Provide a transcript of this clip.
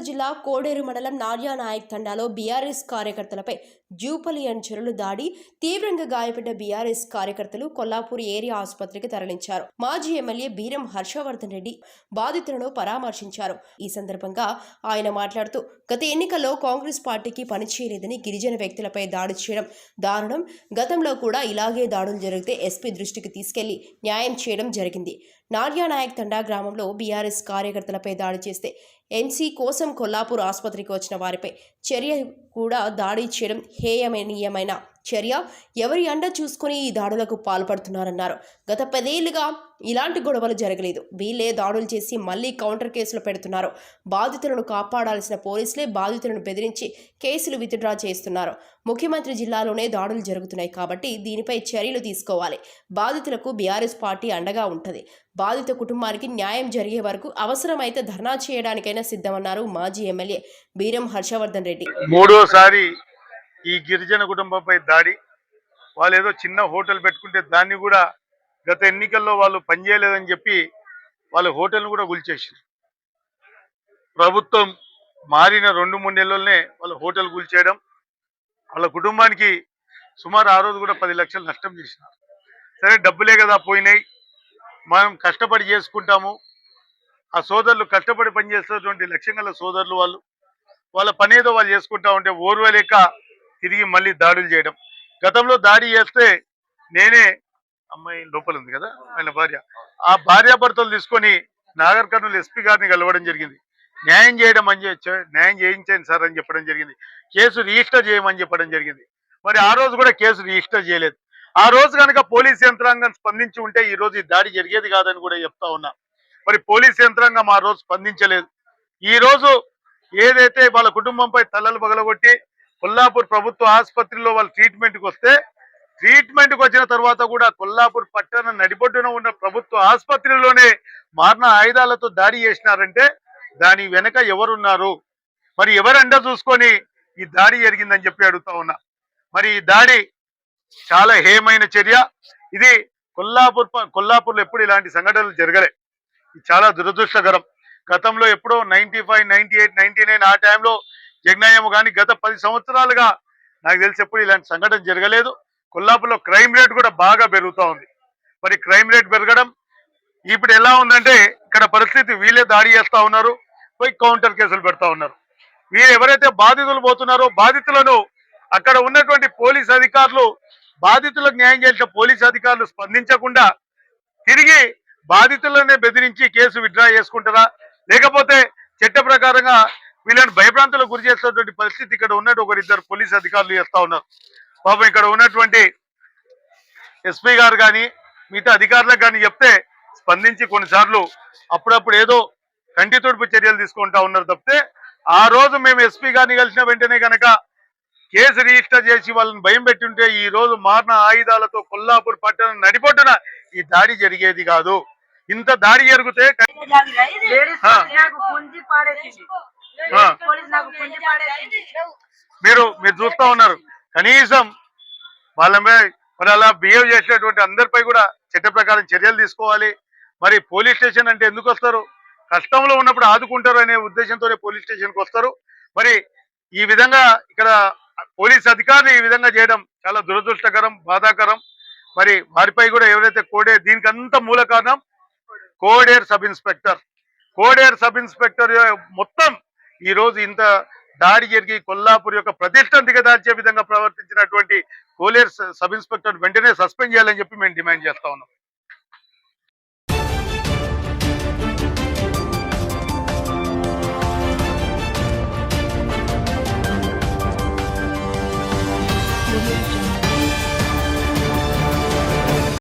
జిల్లా కోడేరు మండలం నార్యానాయక్ తండాలో బీఆర్ఎస్ కార్యకర్తలపై జూపలి అనుచరులు దాడి. తీవ్రంగా గాయపడ్డ బీఆర్ఎస్ కార్యకర్తలు కొల్లాపూర్ ఏరియా ఆసుపత్రికి తరలించారు. మాజీ ఎమ్మెల్యే బీరం హర్షవర్ధన్ రెడ్డి బాధితులను పరామర్శించారు. ఈ సందర్భంగా ఆయన మాట్లాడుతూ గత ఎన్నికల్లో కాంగ్రెస్ పార్టీకి పనిచేయలేదని గిరిజన వ్యక్తులపై దాడి చేయడం దారుణం. గతంలో కూడా ఇలాగే దాడులు జరిగితే ఎస్పీ దృష్టికి తీసుకెళ్ళి న్యాయం చేయడం జరిగింది. నార్యానాయక్ తండా గ్రామంలో బీఆర్ఎస్ కార్యకర్తలపై దాడి చేస్తే ఎన్సీ కోసం కొల్లాపూర్ ఆసుపత్రికి వచ్చిన వారిపై చర్య కూడా దాడి చేయడం హేయమనీయమైన చర్య ఎవరి అండ చూసుకుని ఈ దాడులకు పాల్పడుతున్నారన్నారు. గత పదేళ్ళుగా ఇలాంటి గొడవలు జరగలేదు. వీళ్ళే దాడులు చేసి మళ్ళీ కౌంటర్ కేసులు పెడుతున్నారు. బాధితులను కాపాడాల్సిన పోలీసులే బాధితులను బెదిరించి కేసులు విత్డ్రా చేస్తున్నారు. ముఖ్యమంత్రి జిల్లాలోనే దాడులు జరుగుతున్నాయి కాబట్టి దీనిపై చర్యలు తీసుకోవాలి. బాధితులకు బీఆర్ఎస్ పార్టీ అండగా ఉంటుంది. బాధిత కుటుంబానికి న్యాయం జరిగే వరకు అవసరమైతే ధర్నా చేయడానికైనా సిద్ధమన్నారు మాజీ ఎమ్మెల్యే బీరం హర్షవర్ధన్ రెడ్డి. మూడోసారి ఈ గిరిజన కుటుంబంపై దాడి వాళ్ళు ఏదో చిన్న హోటల్ పెట్టుకుంటే దాన్ని కూడా గత ఎన్నికల్లో వాళ్ళు పనిచేయలేదని చెప్పి వాళ్ళ హోటల్ని కూడా కూల్చేసారు ప్రభుత్వం మారిన రెండు మూడు నెలల్లోనే వాళ్ళ హోటల్ కూల్చేయడం వాళ్ళ కుటుంబానికి సుమారు ఆ రోజు కూడా పది లక్షలు నష్టం చేసినారు. సరే డబ్బులే కదా పోయినాయి. మనం కష్టపడి చేసుకుంటాము. ఆ సోదరులు కష్టపడి పనిచేస్తున్నటువంటి లక్ష్యం గల సోదరులు వాళ్ళు వాళ్ళ పని ఏదో వాళ్ళు చేసుకుంటా ఉంటే ఓర్వలేక తిరిగి మళ్ళీ దాడులు చేయడం. గతంలో దాడి చేస్తే నేనే అమ్మాయి లోపల ఉంది కదా ఆయన భార్య. ఆ భార్యాభర్తలు తీసుకొని నాగర్ కర్నూలు ఎస్పీ గారిని కలవడం జరిగింది. న్యాయం చేయడం అని చెప్ప- న్యాయం చేయించండి సార్ అని చెప్పడం జరిగింది. కేసు రిజిస్టర్ చేయమని చెప్పడం జరిగింది. మరి ఆ రోజు కూడా కేసు రిజిస్టర్ చేయలేదు. ఆ రోజు కనుక పోలీస్ యంత్రాంగం స్పందించి ఉంటే ఈ రోజు ఈ దాడి జరిగేది కాదని కూడా చెప్తా ఉన్నా. మరి పోలీస్ యంత్రాంగం ఆ రోజు స్పందించలేదు. ఈ రోజు ఏదైతే వాళ్ళ కుటుంబంపై తలలు పగలగొట్టి కొల్లాపూర్ ప్రభుత్వ ఆసుపత్రిలో వాళ్ళు ట్రీట్మెంట్కి వస్తే ట్రీట్మెంట్కి వచ్చిన తర్వాత కూడా కొల్లాపూర్ పట్టణ నడిబొడ్డున ఉన్న ప్రభుత్వ ఆసుపత్రిలోనే మారణ ఆయుధాలతో దాడి చేసినారంటే దాని వెనక ఎవరున్నారు? మరి ఎవరండ చూసుకొని ఈ దాడి జరిగిందని చెప్పి అడుగుతా ఉన్నా. మరి ఈ దాడి చాలా హేమైన చర్య. ఇది కొల్లాపూర్ కొల్లాపూర్లో ఎప్పుడు ఇలాంటి సంఘటనలు జరగలే. ఇది చాలా దురదృష్టకరం. గతంలో ఎప్పుడో ninety five ninety eight ninety nine ఆ టైంలో జగనాయము కానీ గత పది సంవత్సరాలుగా నాకు తెలిసేప్పుడు ఇలాంటి సంఘటన జరగలేదు. కొల్లాపూర్లో క్రైమ్ రేట్ కూడా బాగా పెరుగుతూ ఉంది. మరి క్రైమ్ రేట్ పెరగడం ఇప్పుడు ఎలా ఉందంటే ఇక్కడ పరిస్థితి వీళ్ళే దాడి చేస్తా ఉన్నారు పోయి కౌంటర్ కేసులు పెడతా ఉన్నారు. వీరు ఎవరైతే బాధితులు పోతున్నారో బాధితులను అక్కడ ఉన్నటువంటి పోలీస్ అధికారులు బాధితులకు న్యాయం చేసిన పోలీస్ అధికారులు స్పందించకుండా తిరిగి బాధితులనే బెదిరించి కేసు విత్డ్రా చేసుకుంటారా? లేకపోతే చట్ట ప్రకారంగా వీళ్ళని భయభ్రాంతులకు గురి చేస్తున్నటువంటి పరిస్థితి ఇక్కడ ఉన్నట్టు ఒకరిద్దరు పోలీస్ అధికారులు చేస్తా ఉన్నారు. పాపం ఇక్కడ ఉన్నటువంటి ఎస్పీ గారు కానీ మిగతా అధికారులకు కానీ చెప్తే స్పందించి కొన్నిసార్లు అప్పుడప్పుడు ఏదో కంటి తుడుపు చర్యలు తీసుకుంటా ఉన్నారు తప్పితే ఆ రోజు మేము ఎస్పీ గారిని కలిసిన వెంటనే కనుక కేసు రిజిస్టర్ చేసి వాళ్ళని భయం పెట్టుంటే ఈ రోజు మారిన ఆయుధాలతో కొల్లాపూర్ పట్టణం నడిపొట్టున ఈ దాడి జరిగేది కాదు. ఇంత దాడి జరిగితే మీరు మీరు చూస్తా ఉన్నారు. కనీసం వాళ్ళ మీద మరి అలా బిహేవ్ చేసినటువంటి అందరిపై కూడా చట్ట ప్రకారం చర్యలు తీసుకోవాలి. మరి పోలీస్ స్టేషన్ అంటే ఎందుకు వస్తారు? కష్టంలో ఉన్నప్పుడు ఆదుకుంటారు అనే ఉద్దేశంతోనే పోలీస్ స్టేషన్కి వస్తారు. మరి ఈ విధంగా ఇక్కడ పోలీస్ అధికారులు ఈ విధంగా చేయడం చాలా దురదృష్టకరం బాధాకరం. మరి వారిపై కూడా ఎవరైతే కోడే దీనికి అంత మూల కారణం Kodair sub inspector. Kodair sub inspector మొత్తం ఈ రోజు ఇంత దాడి జరిగి కొల్లాపూర్ యొక్క ప్రతిష్టను దిగదార్చే విధంగా ప్రవర్తించినటువంటి కోలేర్ సబ్ ఇన్స్పెక్టర్ వెంటనే సస్పెండ్ చేయాలని చెప్పి మేము డిమాండ్ చేస్తా ఉన్నాం.